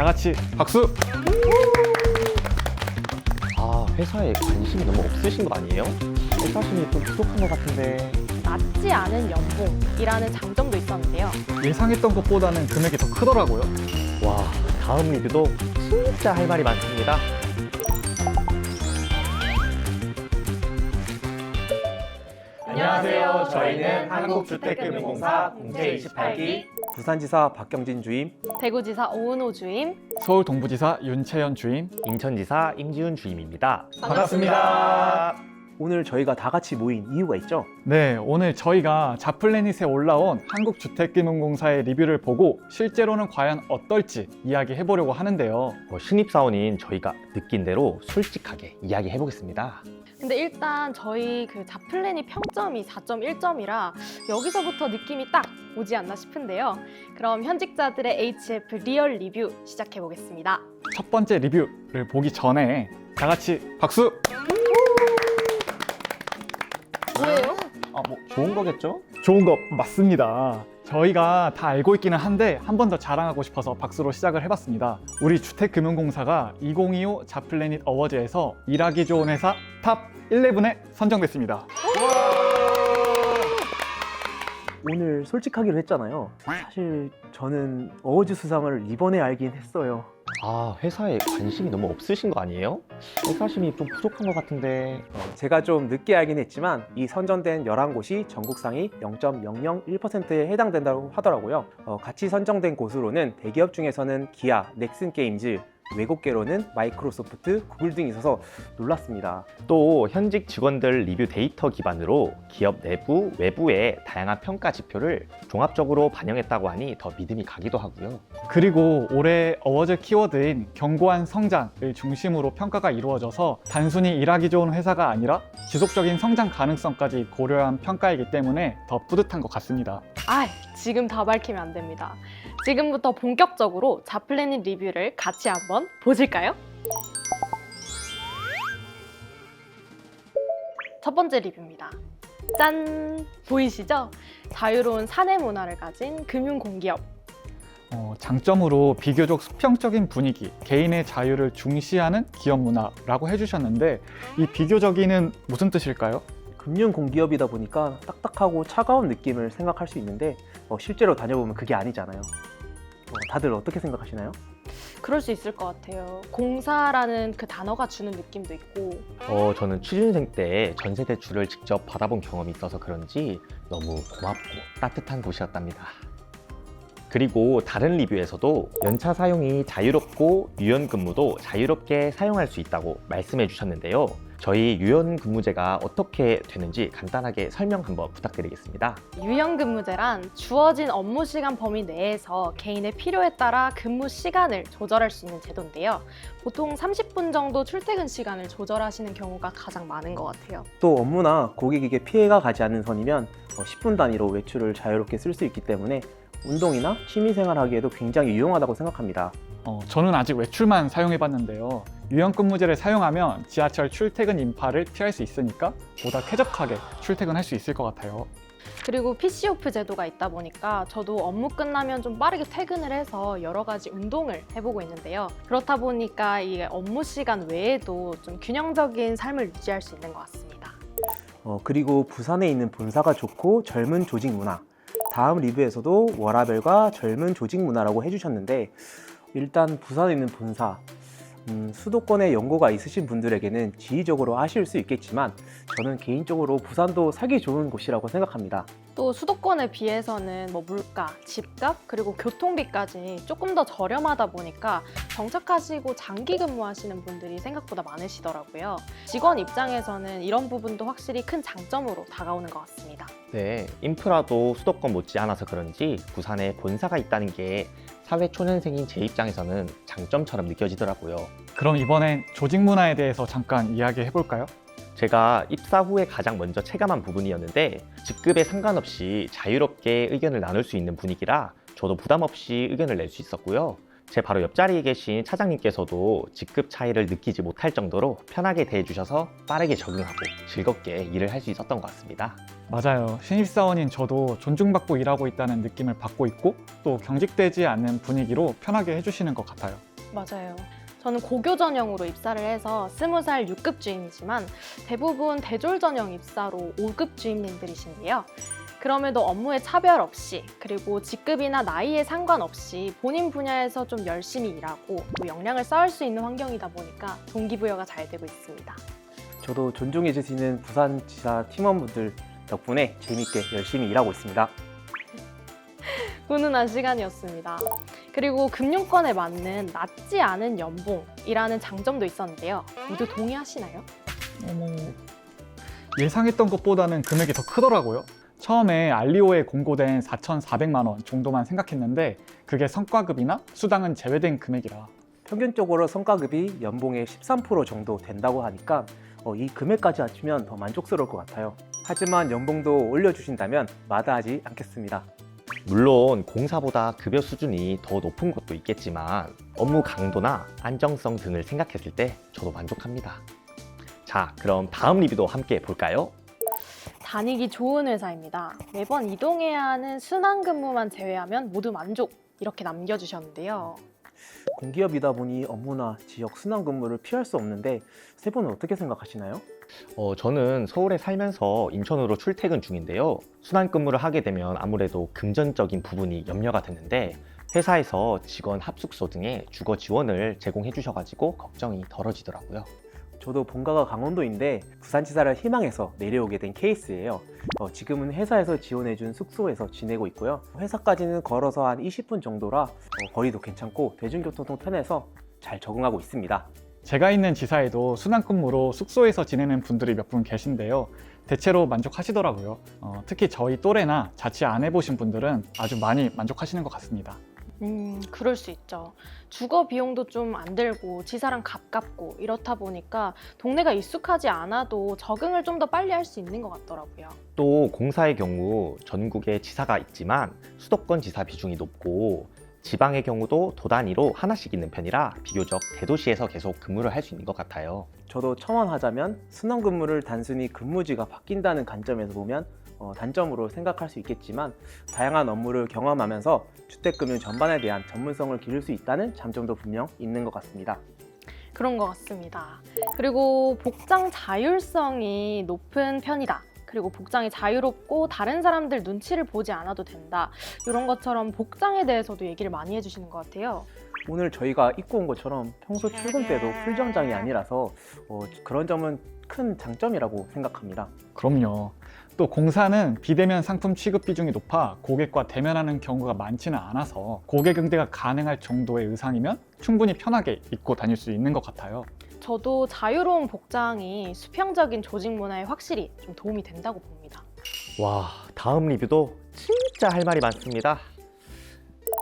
다 같이 박수! 아, 회사에 관심이 너무 없으신 거 아니에요? 회사심이 좀 부족한 것 같은데. 낮지 않은 연봉이라는 장점도 있었는데요. 예상했던 것보다는 금액이 더 크더라고요. 와, 다음 리뷰도 진짜 할 말이 많습니다. 안녕하세요. 저희는 한국주택금융공사 공채 28기 부산지사 박경진 주임, 대구지사 오은호 주임. 서울 동부지사 윤채연 주임. 인천지사 임지훈 주임입니다. 반갑습니다. 오늘 저희가 다 같이 모인 이유가 있죠? 네, 오늘 저희가 자플래닛에 올라온 한국주택금융공사의 리뷰를 보고 실제로는 과연 어떨지 이야기해 보려고 하는데요. 뭐 신입사원인 저희가 느낀 대로 솔직하게 이야기해 보겠습니다. 근데 일단 저희 그 자플랜이 평점이 4.1점이라 여기서부터 느낌이 딱 오지 않나 싶은데요. 그럼 현직자들의 HF 리얼 리뷰 시작해 보겠습니다. 첫 번째 리뷰를 보기 전에 다 같이 박수! 뭐예요? 아, 뭐 좋은 거겠죠? 좋은 거 맞습니다. 저희가 다 알고 있기는 한데 한 번 더 자랑하고 싶어서 박수로 시작을 해봤습니다. 우리 주택금융공사가 2025 자플래닛 어워즈에서 일하기 좋은 회사 탑 11에 선정됐습니다. 오늘 솔직하기로 했잖아요. 사실 저는 어워즈 수상을 이번에 알긴 했어요. 아, 회사에 관심이 너무 없으신 거 아니에요? 회사심이 좀 부족한 것 같은데. 어, 제가 좀 늦게 알긴 했지만 이 선정된 11곳이 전국 상위 0.001%에 해당된다고 하더라고요. 어, 같이 선정된 곳으로는 대기업 중에서는 기아, 넥슨 게임즈, 외국계로는 마이크로소프트, 구글 등이 있어서 놀랐습니다. 또 현직 직원들 리뷰 데이터 기반으로 기업 내부, 외부의 다양한 평가 지표를 종합적으로 반영했다고 하니 더 믿음이 가기도 하고요. 그리고 올해 어워즈 키워드인 견고한 성장을 중심으로 평가가 이루어져서 단순히 일하기 좋은 회사가 아니라 지속적인 성장 가능성까지 고려한 평가이기 때문에 더 뿌듯한 것 같습니다. 아, 지금 다 밝히면 안 됩니다. 지금부터 본격적으로 자플래닛 리뷰를 같이 한번 보실까요? 첫 번째 리뷰입니다. 짠! 보이시죠? 자유로운 사내 문화를 가진 금융 공기업. 어, 장점으로 비교적 수평적인 분위기, 개인의 자유를 중시하는 기업 문화라고 해주셨는데 이 비교적이는 무슨 뜻일까요? 금융 공기업이다 보니까 딱딱하고 차가운 느낌을 생각할 수 있는데 어, 실제로 다녀보면 그게 아니잖아요. 어, 다들 어떻게 생각하시나요? 그럴 수 있을 것 같아요. 공사라는 그 단어가 주는 느낌도 있고 어, 저는 취준생 때 전세 대출을 직접 받아본 경험이 있어서 그런지 너무 고맙고 따뜻한 곳이었답니다. 그리고 다른 리뷰에서도 연차 사용이 자유롭고 유연 근무도 자유롭게 사용할 수 있다고 말씀해 주셨는데요. 저희 유연 근무제가 어떻게 되는지 간단하게 설명 한번 부탁드리겠습니다. 유연근무제란 주어진 업무 시간 범위 내에서 개인의 필요에 따라 근무 시간을 조절할 수 있는 제도인데요. 보통 30분 정도 출퇴근 시간을 조절하시는 경우가 가장 많은 것 같아요. 또 업무나 고객에게 피해가 가지 않는 선이면 어, 10분 단위로 외출을 자유롭게 쓸 수 있기 때문에 운동이나 취미생활 하기에도 굉장히 유용하다고 생각합니다. 어, 저는 아직 외출만 사용해봤는데요. 유연근무제를 사용하면 지하철 출퇴근 인파를 피할 수 있으니까 보다 쾌적하게 출퇴근할 수 있을 것 같아요. 그리고 PC오프 제도가 있다 보니까 저도 업무 끝나면 좀 빠르게 퇴근을 해서 여러 가지 운동을 해보고 있는데요. 그렇다 보니까 이 업무 시간 외에도 좀 균형적인 삶을 유지할 수 있는 것 같습니다. 어, 그리고 부산에 있는 본사가 좋고 젊은 조직 문화. 다음 리뷰에서도 워라벨과 젊은 조직 문화라고 해주셨는데 일단 부산에 있는 본사 음, 수도권에 연고가 있으신 분들에게는 지휘적으로 아쉬울 수 있겠지만 저는 개인적으로 부산도 살기 좋은 곳이라고 생각합니다. 또 수도권에 비해서는 뭐 물가, 집값, 그리고 교통비까지 조금 더 저렴하다 보니까 정착하시고 장기 근무하시는 분들이 생각보다 많으시더라고요. 직원 입장에서는 이런 부분도 확실히 큰 장점으로 다가오는 것 같습니다. 네, 인프라도 수도권 못지않아서 그런지 부산에 본사가 있다는 게 사회 초년생인 제 입장에서는 장점처럼 느껴지더라고요. 그럼 이번엔 조직 문화에 대해서 잠깐 이야기해 볼까요? 제가 입사 후에 가장 먼저 체감한 부분이었는데 직급에 상관없이 자유롭게 의견을 나눌 수 있는 분위기라 저도 부담 없이 의견을 낼 수 있었고요. 제 바로 옆자리에 계신 차장님께서도 직급 차이를 느끼지 못할 정도로 편하게 대해주셔서 빠르게 적응하고 즐겁게 일을 할 수 있었던 것 같습니다. 맞아요. 신입사원인 저도 존중받고 일하고 있다는 느낌을 받고 있고 또 경직되지 않는 분위기로 편하게 해주시는 것 같아요. 맞아요. 저는 고교 전형으로 입사를 해서 스무 살 6급 주임이지만 대부분 대졸 전형 입사로 5급 주임님들이신데요. 그럼에도 업무에 차별 없이 그리고 직급이나 나이에 상관없이 본인 분야에서 좀 열심히 일하고 또 역량을 쌓을 수 있는 환경이다 보니까 동기부여가 잘 되고 있습니다. 저도 존중해 주시는 부산지사 팀원분들 덕분에 재밌게 열심히 일하고 있습니다. 훈훈한 시간이었습니다. 그리고 금융권에 맞는 낮지 않은 연봉이라는 장점도 있었는데요. 모두 동의하시나요? 어머. 예상했던 것보다는 금액이 더 크더라고요. 처음에 알리오에 공고된 4,400만 원 정도만 생각했는데 그게 성과급이나 수당은 제외된 금액이라 평균적으로 성과급이 연봉의 13% 정도 된다고 하니까 어, 이 금액까지 합치면 더 만족스러울 것 같아요. 하지만 연봉도 올려주신다면 마다하지 않겠습니다. 물론 공사보다 급여 수준이 더 높은 것도 있겠지만 업무 강도나 안정성 등을 생각했을 때 저도 만족합니다. 자, 그럼 다음 리뷰도 함께 볼까요? 다니기 좋은 회사입니다. 매번 이동해야 하는 순환 근무만 제외하면 모두 만족 이렇게 남겨주셨는데요. 공기업이다 보니 업무나 지역 순환 근무를 피할 수 없는데 세 분은 어떻게 생각하시나요? 어, 저는 서울에 살면서 인천으로 출퇴근 중인데요. 순환 근무를 하게 되면 아무래도 금전적인 부분이 염려가 되는데 회사에서 직원 합숙소 등의 주거 지원을 제공해 주셔가지고 걱정이 덜어지더라고요. 저도 본가가 강원도인데 부산지사를 희망해서 내려오게 된 케이스예요. 어, 지금은 회사에서 지원해준 숙소에서 지내고 있고요. 회사까지는 걸어서 한 20분 정도라 어, 거리도 괜찮고 대중교통도 편해서 잘 적응하고 있습니다. 제가 있는 지사에도 순환근무로 숙소에서 지내는 분들이 몇 분 계신데요. 대체로 만족하시더라고요. 어, 특히 저희 또래나 자취 안 해보신 분들은 아주 많이 만족하시는 것 같습니다. 음, 그럴 수 있죠. 주거 비용도 좀 안 들고 지사랑 가깝고 이렇다 보니까 동네가 익숙하지 않아도 적응을 좀 더 빨리 할 수 있는 것 같더라고요. 또 공사의 경우 전국에 지사가 있지만 수도권 지사 비중이 높고 지방의 경우도 도 단위로 하나씩 있는 편이라 비교적 대도시에서 계속 근무를 할 수 있는 것 같아요. 저도 첨언하자면 순환 근무를 단순히 근무지가 바뀐다는 관점에서 보면 어, 단점으로 생각할 수 있겠지만 다양한 업무를 경험하면서 주택금융 전반에 대한 전문성을 기를 수 있다는 장점도 분명 있는 것 같습니다. 그런 것 같습니다. 그리고 복장 자율성이 높은 편이다. 그리고 복장이 자유롭고 다른 사람들 눈치를 보지 않아도 된다. 이런 것처럼 복장에 대해서도 얘기를 많이 해주시는 것 같아요. 오늘 저희가 입고 온 것처럼 평소 출근 때도 풀정장이 아니라서 어, 그런 점은 큰 장점이라고 생각합니다. 그럼요. 또 공사는 비대면 상품 취급 비중이 높아 고객과 대면하는 경우가 많지는 않아서 고객 응대가 가능할 정도의 의상이면 충분히 편하게 입고 다닐 수 있는 것 같아요. 저도 자유로운 복장이 수평적인 조직 문화에 확실히 좀 도움이 된다고 봅니다. 와, 다음 리뷰도 진짜 할 말이 많습니다.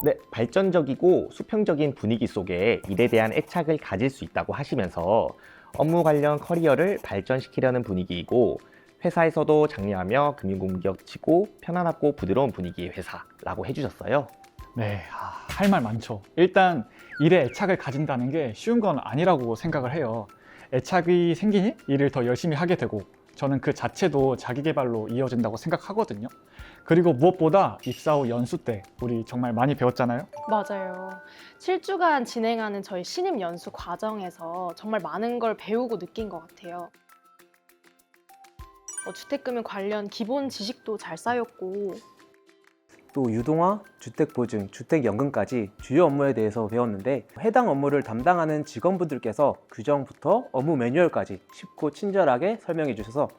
네, 발전적이고 수평적인 분위기 속에 일에 대한 애착을 가질 수 있다고 하시면서 업무 관련 커리어를 발전시키려는 분위기이고 회사에서도 장려하며 금융공격 치고 편안하고 부드러운 분위기의 회사라고 해주셨어요. 네, 할 말 많죠. 일단 일에 애착을 가진다는 게 쉬운 건 아니라고 생각을 해요. 애착이 생기니 일을 더 열심히 하게 되고 저는 그 자체도 자기 개발로 이어진다고 생각하거든요. 그리고 무엇보다 입사 후 연수 때 우리 정말 많이 배웠잖아요. 맞아요. 7주간 진행하는 저희 신입 연수 과정에서 정말 많은 걸 배우고 느낀 것 같아요. 뭐 주택금융 관련 기본 지식도 잘 쌓였고 또 유동화, 주택보증, 주택연금까지 주요 업무에 대해서 배웠는데 해당 업무를 담당하는 직원분들께서 규정부터 업무 매뉴얼까지 쉽고 친절하게 설명해 주셔서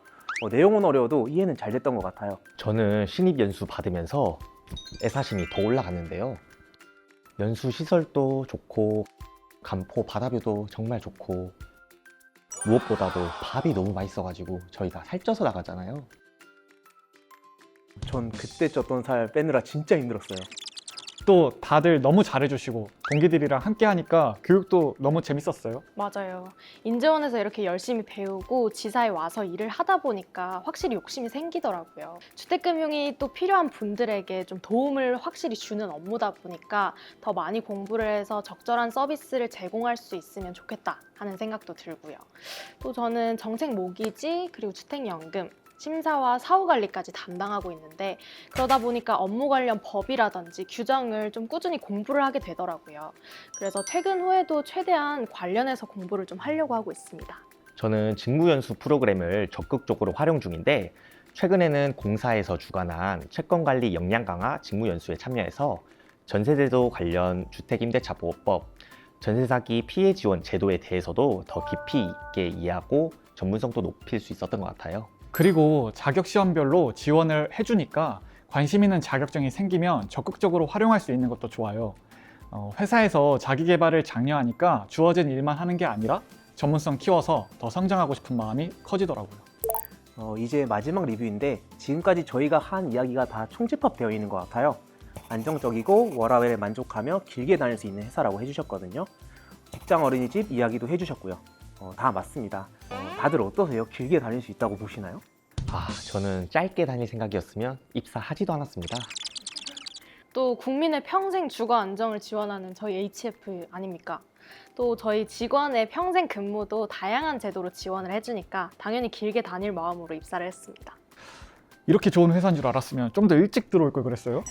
어, 내용은 어려워도 이해는 잘 됐던 것 같아요. 저는 신입 연수 받으면서 애사심이 더 올라갔는데요. 연수 시설도 좋고 간포 바다뷰도 정말 좋고 무엇보다도 밥이 너무 맛있어가지고 저희 다 살쪄서 나가잖아요. 전 그때 쪘던 살 빼느라 진짜 힘들었어요. 또 다들 너무 잘해주시고 동기들이랑 함께 하니까 교육도 너무 재밌었어요. 맞아요. 인재원에서 이렇게 열심히 배우고 지사에 와서 일을 하다 보니까 확실히 욕심이 생기더라고요. 주택금융이 또 필요한 분들에게 좀 도움을 확실히 주는 업무다 보니까 더 많이 공부를 해서 적절한 서비스를 제공할 수 있으면 좋겠다 하는 생각도 들고요. 또 저는 정책 모기지 그리고 주택연금 심사와 사후 관리까지 담당하고 있는데 그러다 보니까 업무 관련 법이라든지 규정을 좀 꾸준히 공부를 하게 되더라고요. 그래서 퇴근 후에도 최대한 관련해서 공부를 좀 하려고 하고 있습니다. 저는 직무연수 프로그램을 적극적으로 활용 중인데 최근에는 공사에서 주관한 채권 관리 역량 강화 직무연수에 참여해서 전세제도 관련 주택임대차보호법, 전세사기 피해 지원 제도에 대해서도 더 깊이 있게 이해하고 전문성도 높일 수 있었던 것 같아요. 그리고 자격 시험별로 지원을 해주니까 관심 있는 자격증이 생기면 적극적으로 활용할 수 있는 것도 좋아요. 어, 회사에서 자기 개발을 장려하니까 주어진 일만 하는 게 아니라 전문성 키워서 더 성장하고 싶은 마음이 커지더라고요. 어, 이제 마지막 리뷰인데 지금까지 저희가 한 이야기가 다 총집합되어 있는 것 같아요. 안정적이고 워라밸에 만족하며 길게 다닐 수 있는 회사라고 해주셨거든요. 직장 어린이집 이야기도 해주셨고요. 어, 다 맞습니다. 어, 다들 어떠세요? 길게 다닐 수 있다고 보시나요? 아, 저는 짧게 다닐 생각이었으면 입사하지도 않았습니다. 또 국민의 평생 주거 안정을 지원하는 저희 HF 아닙니까? 또 저희 직원의 평생 근무도 다양한 제도로 지원을 해주니까 당연히 길게 다닐 마음으로 입사를 했습니다. 이렇게 좋은 회사인 줄 알았으면 좀 더 일찍 들어올 걸 그랬어요.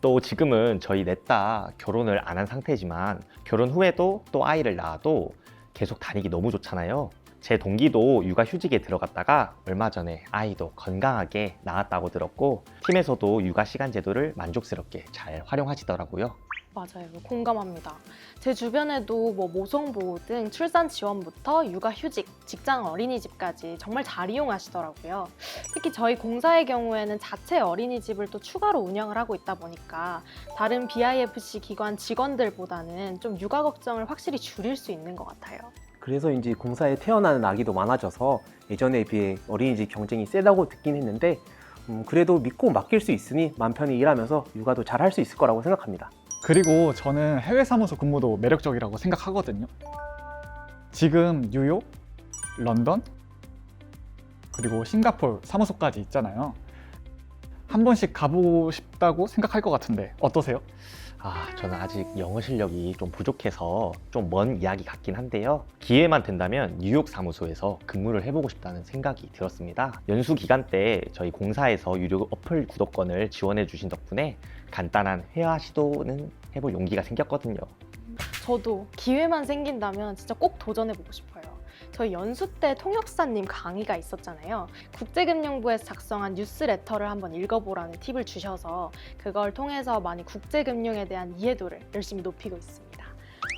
또 지금은 저희 넷 다 결혼을 안 한 상태지만 결혼 후에도 또 아이를 낳아도 계속 다니기 너무 좋잖아요. 제 동기도 육아 휴직에 들어갔다가 얼마 전에 아이도 건강하게 낳았다고 들었고 팀에서도 육아 시간 제도를 만족스럽게 잘 활용하시더라고요. 맞아요. 공감합니다. 제 주변에도 뭐 모성보호 등 출산 지원부터 육아휴직, 직장 어린이집까지 정말 잘 이용하시더라고요. 특히 저희 공사의 경우에는 자체 어린이집을 또 추가로 운영을 하고 있다 보니까 다른 BIFC 기관 직원들보다는 좀 육아 걱정을 확실히 줄일 수 있는 것 같아요. 그래서인지 공사에 태어나는 아기도 많아져서 예전에 비해 어린이집 경쟁이 세다고 듣긴 했는데 음, 그래도 믿고 맡길 수 있으니 맘 편히 일하면서 육아도 잘 할 수 있을 거라고 생각합니다. 그리고 저는 해외 사무소 근무도 매력적이라고 생각하거든요. 지금 뉴욕, 런던, 그리고 싱가폴 사무소까지 있잖아요. 한 번씩 가보고 싶다고 생각할 것 같은데 어떠세요? 아, 저는 아직 영어 실력이 좀 부족해서 좀 먼 이야기 같긴 한데요. 기회만 된다면 뉴욕 사무소에서 근무를 해보고 싶다는 생각이 들었습니다. 연수 기간 때 저희 공사에서 유료 어플 구독권을 지원해 주신 덕분에 간단한 회화 시도는 해볼 용기가 생겼거든요. 저도 기회만 생긴다면 진짜 꼭 도전해보고 싶어요. 저희 연수 때 통역사님 강의가 있었잖아요. 국제금융부에서 작성한 뉴스레터를 한번 읽어보라는 팁을 주셔서 그걸 통해서 많이 국제금융에 대한 이해도를 열심히 높이고 있습니다.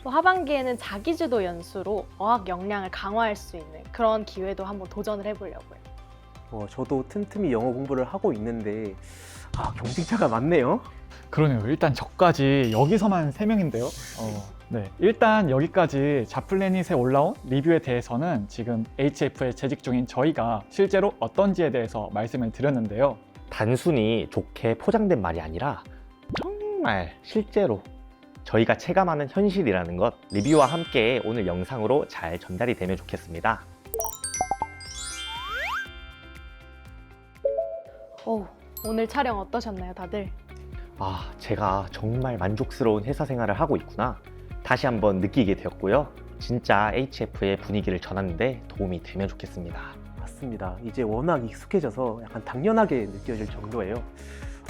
또 하반기에는 자기주도 연수로 어학 역량을 강화할 수 있는 그런 기회도 한번 도전을 해보려고요. 어, 저도 틈틈이 영어 공부를 하고 있는데 아, 경쟁자가 많네요. 그러네요. 일단 저까지 여기서만 3명인데요. 어, 네. 일단 여기까지 자플래닛에 올라온 리뷰에 대해서는 지금 HF에 재직 중인 저희가 실제로 어떤지에 대해서 말씀을 드렸는데요. 단순히 좋게 포장된 말이 아니라 정말 실제로 저희가 체감하는 현실이라는 것 리뷰와 함께 오늘 영상으로 잘 전달이 되면 좋겠습니다. 오, 오늘 촬영 어떠셨나요, 다들? 아, 제가 정말 만족스러운 회사 생활을 하고 있구나. 다시 한번 느끼게 되었고요. 진짜 HF의 분위기를 전하는데 도움이 되면 좋겠습니다. 맞습니다. 이제 워낙 익숙해져서 약간 당연하게 느껴질 정도예요.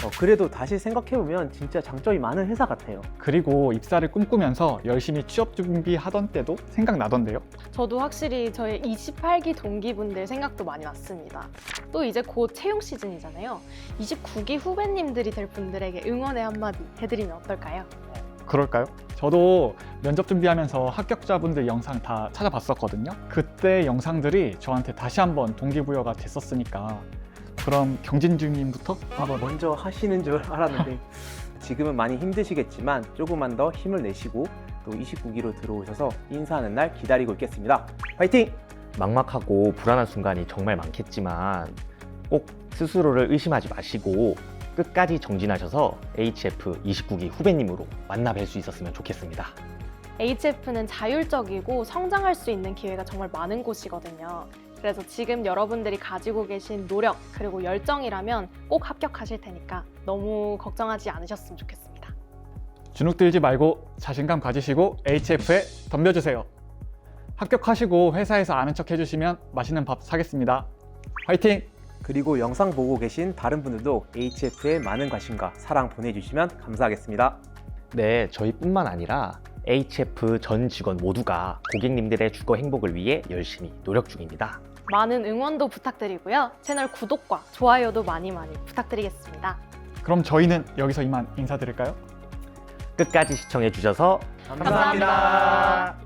어, 그래도 다시 생각해보면 진짜 장점이 많은 회사 같아요. 그리고 입사를 꿈꾸면서 열심히 취업 준비하던 때도 생각나던데요. 저도 확실히 저희 28기 동기분들 생각도 많이 났습니다. 또 이제 곧 채용 시즌이잖아요. 29기 후배님들이 될 분들에게 응원의 한마디 해드리면 어떨까요? 그럴까요? 저도 면접 준비하면서 합격자분들 영상 다 찾아봤었거든요. 그때 영상들이 저한테 다시 한번 동기부여가 됐었으니까 그럼 경진주님부터 아, 한번 먼저 하시는 줄 알았는데 지금은 많이 힘드시겠지만 조금만 더 힘을 내시고 또 29기로 들어오셔서 인사하는 날 기다리고 있겠습니다. 화이팅! 막막하고 불안한 순간이 정말 많겠지만 꼭 스스로를 의심하지 마시고 끝까지 정진하셔서 HF 29기 후배님으로 만나 뵐 수 있었으면 좋겠습니다. HF는 자율적이고 성장할 수 있는 기회가 정말 많은 곳이거든요. 그래서 지금 여러분들이 가지고 계신 노력 그리고 열정이라면 꼭 합격하실 테니까 너무 걱정하지 않으셨으면 좋겠습니다. 주눅 들지 말고 자신감 가지시고 HF에 덤벼주세요. 합격하시고 회사에서 아는 척 해주시면 맛있는 밥 사겠습니다. 화이팅! 그리고 영상 보고 계신 다른 분들도 HF에 많은 관심과 사랑 보내주시면 감사하겠습니다. 네, 저희뿐만 아니라 HF 전 직원 모두가 고객님들의 주거 행복을 위해 열심히 노력 중입니다. 많은 응원도 부탁드리고요. 채널 구독과 좋아요도 많이 많이 부탁드리겠습니다. 그럼 저희는 여기서 이만 인사드릴까요? 끝까지 시청해 주셔서 감사합니다.